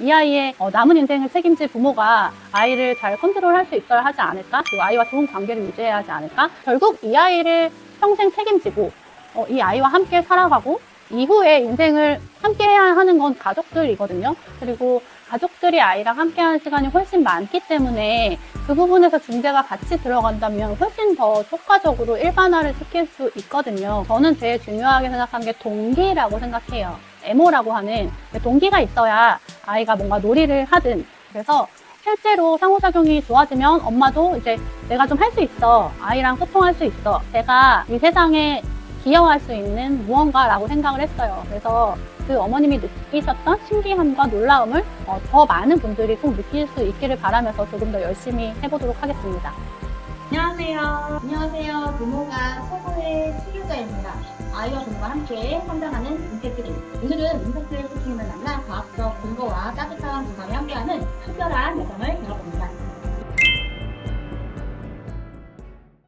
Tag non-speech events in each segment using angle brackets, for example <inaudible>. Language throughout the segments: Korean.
이 아이의 어, 남은 인생을 책임질 부모가 아이를 잘 컨트롤할 수 있어야 하지 않을까? 그리고 아이와 좋은 관계를 유지해야 하지 않을까? 결국 이 아이를 평생 책임지고 어, 이 아이와 함께 살아가고 이후에 인생을 함께 해야 하는 건 가족들이거든요. 그리고 가족들이 아이랑 함께 하는 시간이 훨씬 많기 때문에 그 부분에서 중재가 같이 들어간다면 훨씬 더 효과적으로 일반화를 시킬 수 있거든요. 저는 제일 중요하게 생각한 게 동기라고 생각해요. 에모라고 하는 그 동기가 있어야 아이가 뭔가 놀이를 하든 그래서 실제로 상호작용이 좋아지면 엄마도 이제 내가 좀 할 수 있어. 아이랑 소통할 수 있어. 내가 이 세상에 기여할 수 있는 무언가라고 생각을 했어요. 그래서 그 어머님이 느끼셨던 신기함과 놀라움을 어, 더 많은 분들이 꼭 느낄 수 있기를 바라면서 조금 더 열심히 해보도록 하겠습니다. 안녕하세요. 안녕하세요. 부모가 최고의 치료자입니다. 아이와 부모가 함께 성장하는 임팩트림. 오늘은 임팩트 코칭을 만나 과학적 근거와 따뜻한 공감이 함께하는 특별한 여정을 배워봅니다.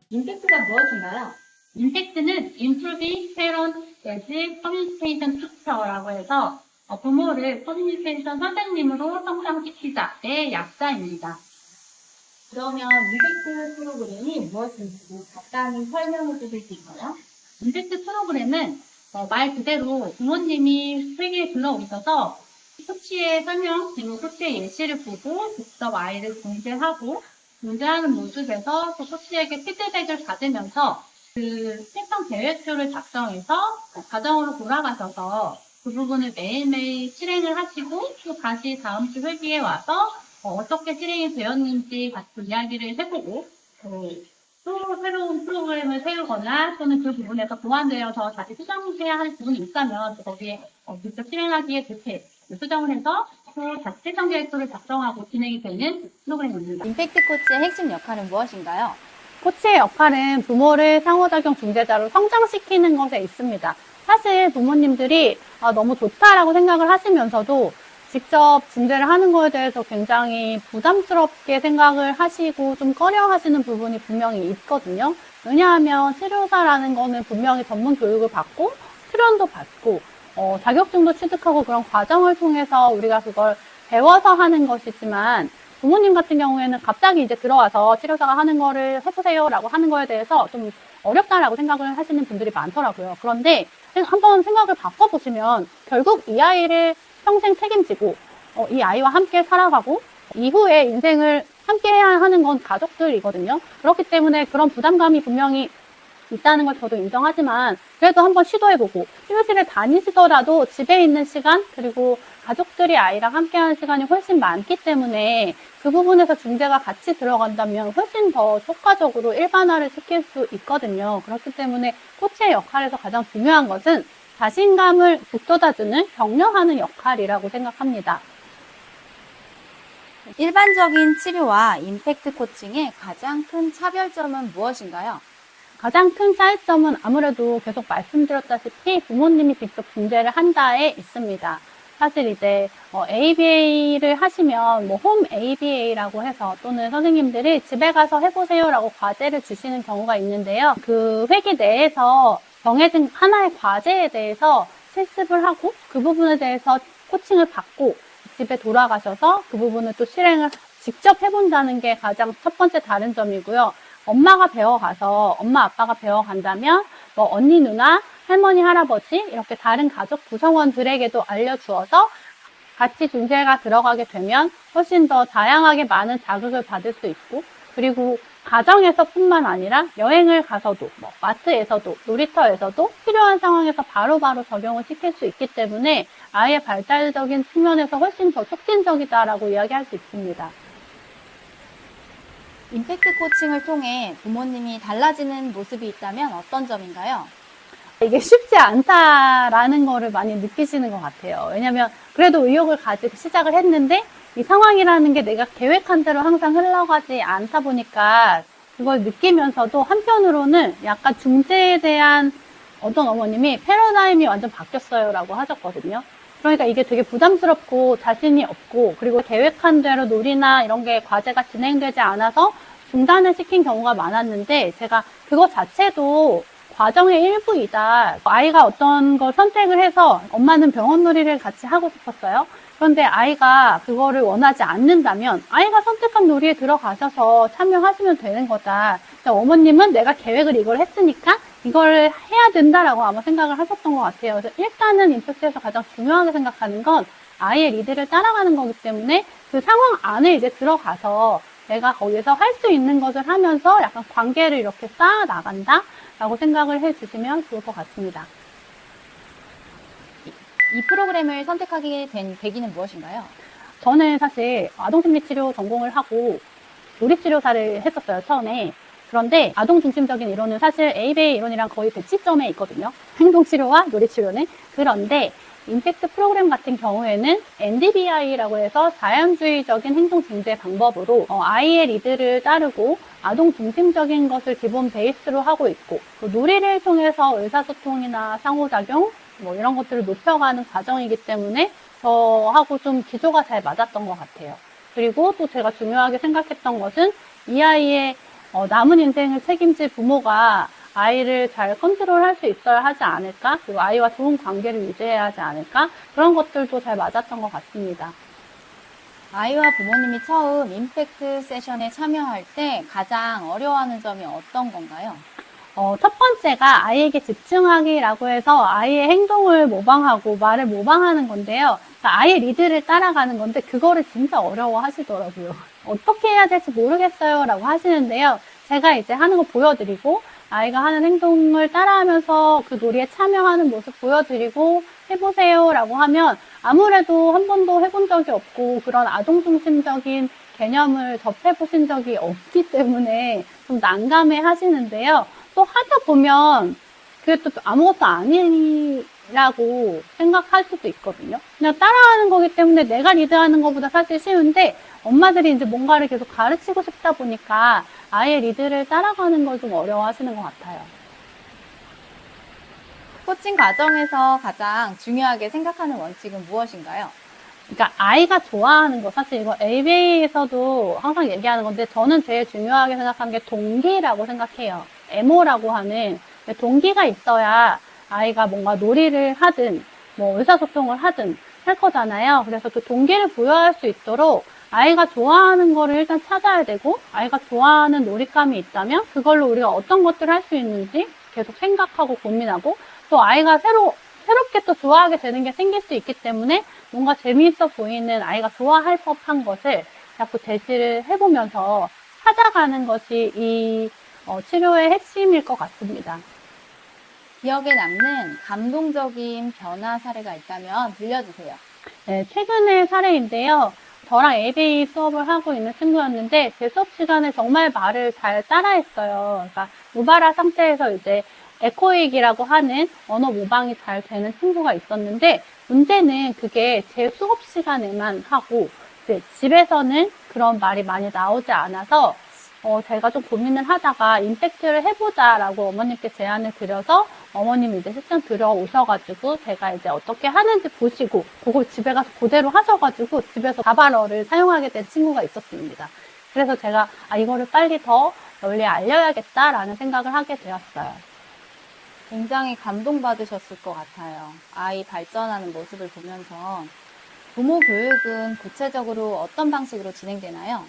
임팩트가 무엇인가요? 임팩트는 Improving Parent as Communication Teacher라고 해서 어, 부모를 커뮤니케이션 선생님으로 성장시키자의 약자입니다. 그러면 임팩트 프로그램이 무엇인지 간단히 설명해 주실 수 있나요? 임팩트 프로그램은 어, 말 그대로 부모님이 회계에 불러오셔서 코치의 설명 그리고 코치의 예시를 보고 직접 아이를 중재하고 중재하는 모습에서 또 코치에게 피드백을 받으면서 그 생성 계획표를 작성해서 가정으로 돌아가셔서 그 부분을 매일매일 실행을 하시고 또 다시 다음 주 회기에 와서 어, 떻게 실행이 되었는지 같이 이야기를 해보고 그 또 새로운 프로그램을 세우거나 또는 그 부분에서 보완되어서 다시 수정해야 할 부분이 있다면 또 거기에 어, 직접 실행하기에 그렇게 수정을 해서 또 다시 실정 계획표를 작성하고 진행이 되는 프로그램입니다. 임팩트 코치의 핵심 역할은 무엇인가요? 코치의 역할은 부모를 상호작용 중재자로 성장시키는 것에 있습니다. 사실 부모님들이 아, 너무 좋다라고 생각을 하시면서도 직접 중재를 하는 거에 대해서 굉장히 부담스럽게 생각을 하시고 좀 꺼려 하시는 부분이 분명히 있거든요. 왜냐하면 치료사라는 거는 분명히 전문 교육을 받고 수련도 받고 어, 자격증도 취득하고 그런 과정을 통해서 우리가 그걸 배워서 하는 것이지만 부모님 같은 경우에는 갑자기 이제 들어와서 치료사가 하는 거를 해보세요라고 하는 거에 대해서 좀 어렵다라고 생각을 하시는 분들이 많더라고요. 그런데 생- 한번 생각을 바꿔보시면 결국 이 아이를 평생 책임지고 어, 이 아이와 함께 살아가고 이후에 인생을 함께 해야 하는 건 가족들이거든요. 그렇기 때문에 그런 부담감이 분명히 있다는 걸 저도 인정하지만 그래도 한번 시도해보고 치료실에 다니시더라도 집에 있는 시간 그리고 가족들이 아이랑 함께하는 시간이 훨씬 많기 때문에 그 부분에서 중재가 같이 들어간다면 훨씬 더 효과적으로 일반화를 시킬 수 있거든요. 그렇기 때문에 코치의 역할에서 가장 중요한 것은 자신감을 북돋아주는 격려하는 역할이라고 생각합니다. 일반적인 치료와 임팩트 코칭의 가장 큰 차별점은 무엇인가요? 가장 큰 차이점은 아무래도 계속 말씀드렸다시피 부모님이 직접 중재를 한다에 있습니다. 사실 이제 ABA를 하시면 뭐 홈 ABA라고 해서 또는 선생님들이 집에 가서 해보세요라고 과제를 주시는 경우가 있는데요. 그 회기 내에서 정해진 하나의 과제에 대해서 실습을 하고 그 부분에 대해서 코칭을 받고 집에 돌아가셔서 그 부분을 또 실행을 직접 해본다는 게 가장 첫 번째 다른 점이고요. 엄마가 배워가서 엄마 아빠가 배워간다면 뭐 언니 누나 할머니 할아버지 이렇게 다른 가족 구성원들에게도 알려주어서 같이 중재가 들어가게 되면 훨씬 더 다양하게 많은 자극을 받을 수 있고 그리고 가정에서뿐만 아니라 여행을 가서도 뭐 마트에서도 놀이터에서도 필요한 상황에서 바로바로 적용을 시킬 수 있기 때문에 아이의 발달적인 측면에서 훨씬 더 촉진적이다라고 이야기할 수 있습니다. 임팩트 코칭을 통해 부모님이 달라지는 모습이 있다면 어떤 점인가요? 이게 쉽지 않다라는 거를 많이 느끼시는 것 같아요. 왜냐면 그래도 의욕을 가지고 시작을 했는데 이 상황이라는 게 내가 계획한 대로 항상 흘러가지 않다 보니까 그걸 느끼면서도 한편으로는 약간 중재에 대한 어떤 어머님이 패러다임이 완전 바뀌었어요 라고 하셨거든요. 그러니까 이게 되게 부담스럽고 자신이 없고 그리고 계획한 대로 놀이나 이런 게 과제가 진행되지 않아서 중단을 시킨 경우가 많았는데 제가 그거 자체도 과정의 일부이다. 아이가 어떤 걸 선택을 해서 엄마는 병원 놀이를 같이 하고 싶었어요. 그런데 아이가 그거를 원하지 않는다면 아이가 선택한 놀이에 들어가셔서 참여하시면 되는 거다. 근데 어머님은 내가 계획을 이걸 했으니까 이걸 해야 된다라고 아마 생각을 하셨던 것 같아요. 그래서 일단은 임팩트에서 가장 중요하게 생각하는 건 아이의 리드를 따라가는 거기 때문에 그 상황 안에 이제 들어가서 내가 거기서 할 수 있는 것을 하면서 약간 관계를 이렇게 쌓아 나간다 라고 생각을 해 주시면 좋을 것 같습니다. 이 프로그램을 선택하게 된 계기는 무엇인가요? 저는 사실 아동심리치료 전공을 하고 놀이치료사를 했었어요, 처음에. 그런데 아동 중심적인 이론은 사실 에이베이 이론이랑 거의 대치점에 있거든요. 행동치료와 놀이치료는. 그런데 임팩트 프로그램 같은 경우에는 NDBI라고 해서 자연주의적인 행동 중재 방법으로 어, 아이의 리드를 따르고 아동 중심적인 것을 기본 베이스로 하고 있고 또 놀이를 통해서 의사소통이나 상호작용 뭐 이런 것들을 높여가는 과정이기 때문에 저하고 좀 기조가 잘 맞았던 것 같아요. 그리고 또 제가 중요하게 생각했던 것은 이 아이의 어, 남은 인생을 책임질 부모가 아이를 잘 컨트롤할 수 있어야 하지 않을까? 그리고 아이와 좋은 관계를 유지해야 하지 않을까? 그런 것들도 잘 맞았던 것 같습니다. 아이와 부모님이 처음 임팩트 세션에 참여할 때 가장 어려워하는 점이 어떤 건가요? 어, 첫 번째가 아이에게 집중하기라고 해서 아이의 행동을 모방하고 말을 모방하는 건데요. 그러니까 아이의 리드를 따라가는 건데 그거를 진짜 어려워 하시더라고요. 어떻게 해야 될지 모르겠어요 라고 하시는데요. 제가 이제 하는 거 보여드리고 아이가 하는 행동을 따라하면서 그 놀이에 참여하는 모습 보여드리고 해보세요 라고 하면 아무래도 한 번도 해본 적이 없고 그런 아동 중심적인 개념을 접해보신 적이 없기 때문에 좀 난감해 하시는데요. 또 하다 보면 그게 또 아무것도 아니라고 생각할 수도 있거든요. 그냥 따라하는 거기 때문에 내가 리드하는 것보다 사실 쉬운데 엄마들이 이제 뭔가를 계속 가르치고 싶다 보니까 아예 리드를 따라가는 걸 좀 어려워 하시는 것 같아요. 코칭 과정에서 가장 중요하게 생각하는 원칙은 무엇인가요? 그러니까 아이가 좋아하는 거 사실 이거 ABA에서도 항상 얘기하는 건데 저는 제일 중요하게 생각하는 게 동기라고 생각해요. 에모라고 하는 동기가 있어야 아이가 뭔가 놀이를 하든 뭐 의사소통을 하든 할 거잖아요. 그래서 그 동기를 부여할 수 있도록 아이가 좋아하는 거를 일단 찾아야 되고 아이가 좋아하는 놀잇감이 있다면 그걸로 우리가 어떤 것들을 할 수 있는지 계속 생각하고 고민하고 또 아이가 새로 새롭게 또 좋아하게 되는 게 생길 수 있기 때문에 뭔가 재미있어 보이는 아이가 좋아할 법한 것을 자꾸 제시를 해보면서 찾아가는 것이 이 어, 치료의 핵심일 것 같습니다. 기억에 남는 감동적인 변화 사례가 있다면 들려주세요. 네, 최근의 사례인데요. 저랑 ABA 수업을 하고 있는 친구였는데 제 수업 시간에 정말 말을 잘 따라했어요. 그러니까 무발화 상태에서 이제 에코익이라고 하는 언어 모방이 잘 되는 친구가 있었는데 문제는 그게 제 수업 시간에만 하고 집에서는 그런 말이 많이 나오지 않아서 어, 제가 좀 고민을 하다가 임팩트를 해보자라고 어머님께 제안을 드려서 어머님이 이제 실전 들어오셔가지고 제가 이제 어떻게 하는지 보시고 그걸 집에 가서 그대로 하셔가지고 집에서 다발어를 사용하게 된 친구가 있었습니다. 그래서 제가 아, 이거를 빨리 더 널리 알려야겠다라는 생각을 하게 되었어요. 굉장히 감동받으셨을 것 같아요. 아이 발전하는 모습을 보면서 부모 교육은 구체적으로 어떤 방식으로 진행되나요?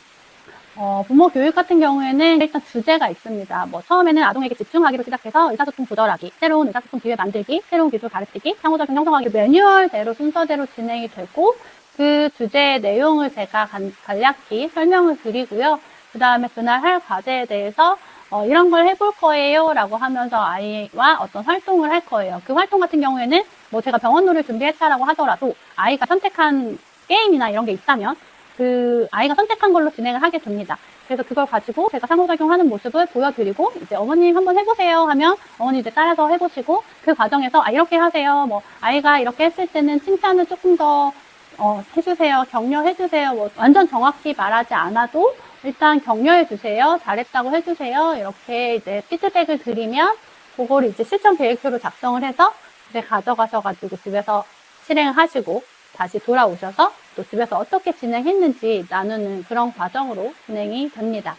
어, 부모 교육 같은 경우에는 일단 주제가 있습니다. 뭐 처음에는 아동에게 집중하기로 시작해서 의사소통 조절하기, 새로운 의사소통 기회 만들기, 새로운 기술 가르치기, 상호작용 형성하기 매뉴얼대로 순서대로 진행이 되고 그 주제의 내용을 제가 간, 간략히 설명을 드리고요. 그 다음에 그날 할 과제에 대해서 어, 이런 걸 해볼 거예요 라고 하면서 아이와 어떤 활동을 할 거예요. 그 활동 같은 경우에는 뭐 제가 병원놀이를 준비했다라고 하더라도 아이가 선택한 게임이나 이런 게 있다면 그 아이가 선택한 걸로 진행을 하게 됩니다. 그래서 그걸 가지고 제가 상호작용하는 모습을 보여드리고 이제 어머님 한번 해보세요 하면 어머니 이제 따라서 해보시고 그 과정에서 아 이렇게 하세요. 뭐 아이가 이렇게 했을 때는 칭찬을 조금 더 어, 해주세요. 격려해주세요. 뭐 완전 정확히 말하지 않아도 일단 격려해주세요. 잘했다고 해주세요. 이렇게 이제 피드백을 드리면 그걸 이제 실전 계획표로 작성을 해서 집에 가져가셔가지고 집에서 실행하시고 다시 돌아오셔서 또 집에서 어떻게 진행했는지 나누는 그런 과정으로 진행이 됩니다.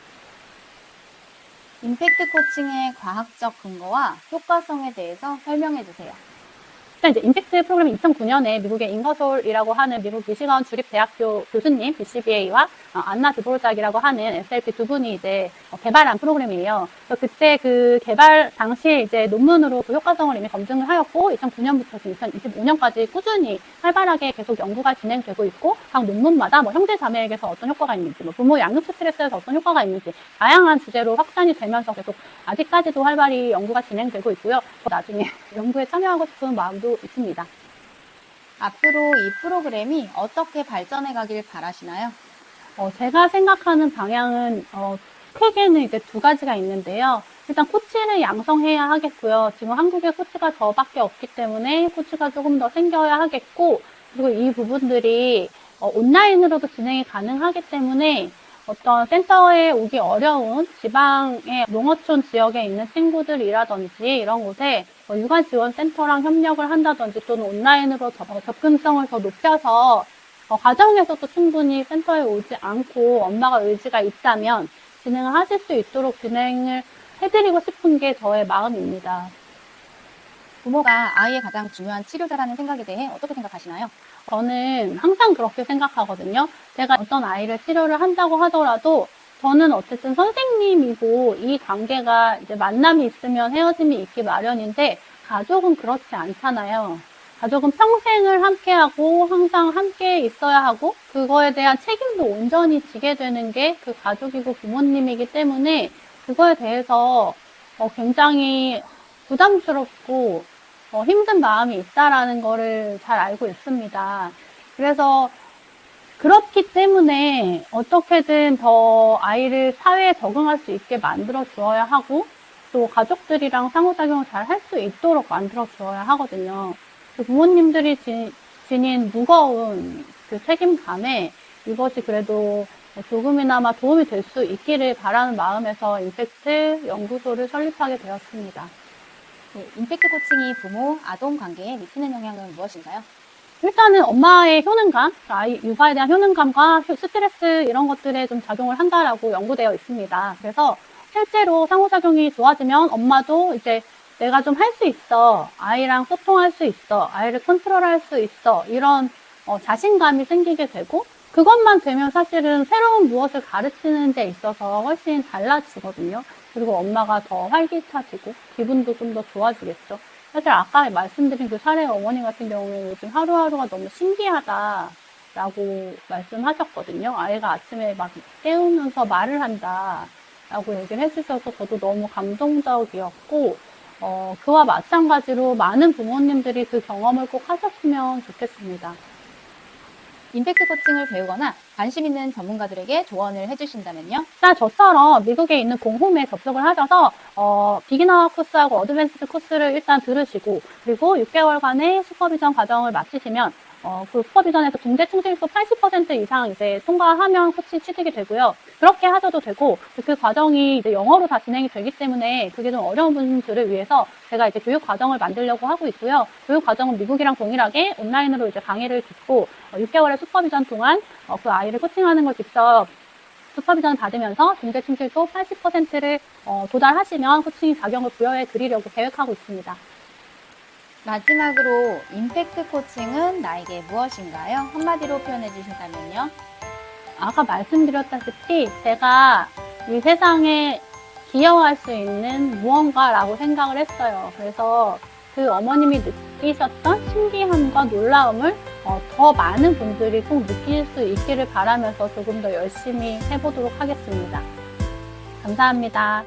임팩트 코칭의 과학적 근거와 효과성에 대해서 설명해 주세요. 일단 이제 임팩트 프로그램이 2009년에 미국의 잉거솔이라고 하는 미국 미시건 주립 대학교 교수님 BCBA와 어, 안나 드보르작이라고 하는 SLP 두 분이 이제 어, 개발한 프로그램이에요. 그래서 그때 그 개발 당시에 이제 논문으로 그 효과성을 이미 검증을 하였고 2009년부터 지금 2025년까지 꾸준히 활발하게 계속 연구가 진행되고 있고 각 논문마다 뭐 형제 자매에게서 어떤 효과가 있는지 뭐 부모 양육 스트레스에서 어떤 효과가 있는지 다양한 주제로 확산이 되면서 계속 아직까지도 활발히 연구가 진행되고 있고요. 나중에 <laughs> 연구에 참여하고 싶은 마음도 있습니다. 앞으로 이 프로그램이 어떻게 발전해 가길 바라시나요? 어, 제가 생각하는 방향은 어, 크게는 이제 두 가지가 있는데요. 일단 코치를 양성해야 하겠고요. 지금 한국에 코치가 저밖에 없기 때문에 코치가 조금 더 생겨야 하겠고, 그리고 이 부분들이 어, 온라인으로도 진행이 가능하기 때문에 어떤 센터에 오기 어려운 지방의 농어촌 지역에 있는 친구들이라든지 이런 곳에 어, 육아 지원 센터랑 협력을 한다든지 또는 온라인으로 접, 어, 접근성을 더 높여서 어, 가정에서도 충분히 센터에 오지 않고 엄마가 의지가 있다면 진행을 하실 수 있도록 진행을 해드리고 싶은 게 저의 마음입니다. 부모가 아이의 가장 중요한 치료자라는 생각에 대해 어떻게 생각하시나요? 저는 항상 그렇게 생각하거든요. 제가 어떤 아이를 치료를 한다고 하더라도 저는 어쨌든 선생님이고 이 관계가 이제 만남이 있으면 헤어짐이 있기 마련인데 가족은 그렇지 않잖아요. 가족은 평생을 함께하고 항상 함께 있어야 하고 그거에 대한 책임도 온전히 지게 되는 게 그 가족이고 부모님이기 때문에 그거에 대해서 어, 굉장히 부담스럽고 어, 힘든 마음이 있다라는 거를 잘 알고 있습니다. 그래서 그렇기 때문에 어떻게든 더 아이를 사회에 적응할 수 있게 만들어 주어야 하고 또 가족들이랑 상호작용을 잘 할 수 있도록 만들어 주어야 하거든요. 그 부모님들이 지, 지닌 무거운 그 책임감에 이것이 그래도 조금이나마 도움이 될 수 있기를 바라는 마음에서 임팩트 연구소를 설립하게 되었습니다. 네, 임팩트 코칭이 부모, 아동 관계에 미치는 영향은 무엇인가요? 일단은 엄마의 효능감, 아이 육아에 대한 효능감과 효- 스트레스 이런 것들에 좀 작용을 한다라고 연구되어 있습니다. 그래서 실제로 상호작용이 좋아지면 엄마도 이제 내가 좀 할 수 있어, 아이랑 소통할 수 있어, 아이를 컨트롤할 수 있어 이런 어, 자신감이 생기게 되고 그것만 되면 사실은 새로운 무엇을 가르치는 데 있어서 훨씬 달라지거든요. 그리고 엄마가 더 활기차지고 기분도 좀 더 좋아지겠죠. 사실 아까 말씀드린 그 사례 어머니 같은 경우는 요즘 하루하루가 너무 신기하다라고 말씀하셨거든요. 아이가 아침에 막 깨우면서 말을 한다라고 얘기를 해주셔서 저도 너무 감동적이었고, 어, 그와 마찬가지로 많은 부모님들이 그 경험을 꼭 하셨으면 좋겠습니다. 임팩트 코칭을 배우거나 관심 있는 전문가들에게 조언을 해주신다면요? 일단 저처럼 미국에 있는 공홈에 접속을 하셔서 어, 비기너 코스하고 어드밴스드 코스를 일단 들으시고 그리고 6개월간의 슈퍼비전 과정을 마치시면 어, 그 슈퍼비전에서 중대 충실도 80% 이상 이제 통과하면 코치 취득이 되고요. 그렇게 하셔도 되고 그 과정이 이제 영어로 다 진행이 되기 때문에 그게 좀 어려운 분들을 위해서 제가 이제 교육 과정을 만들려고 하고 있고요. 교육 과정은 미국이랑 동일하게 온라인으로 이제 강의를 듣고 어, 6개월의 슈퍼비전 동안 어, 그 아이를 코칭하는 걸 직접 슈퍼비전 받으면서 중대 충실도 80%를 어, 도달하시면 코칭 자격을 부여해 드리려고 계획하고 있습니다. 마지막으로 임팩트 코칭은 나에게 무엇인가요? 한마디로 표현해 주신다면요? 아까 말씀드렸다시피 제가 이 세상에 기여할 수 있는 무언가라고 생각을 했어요. 그래서 그 어머님이 느끼셨던 신기함과 놀라움을 어, 더 많은 분들이 꼭 느낄 수 있기를 바라면서 조금 더 열심히 해보도록 하겠습니다. 감사합니다.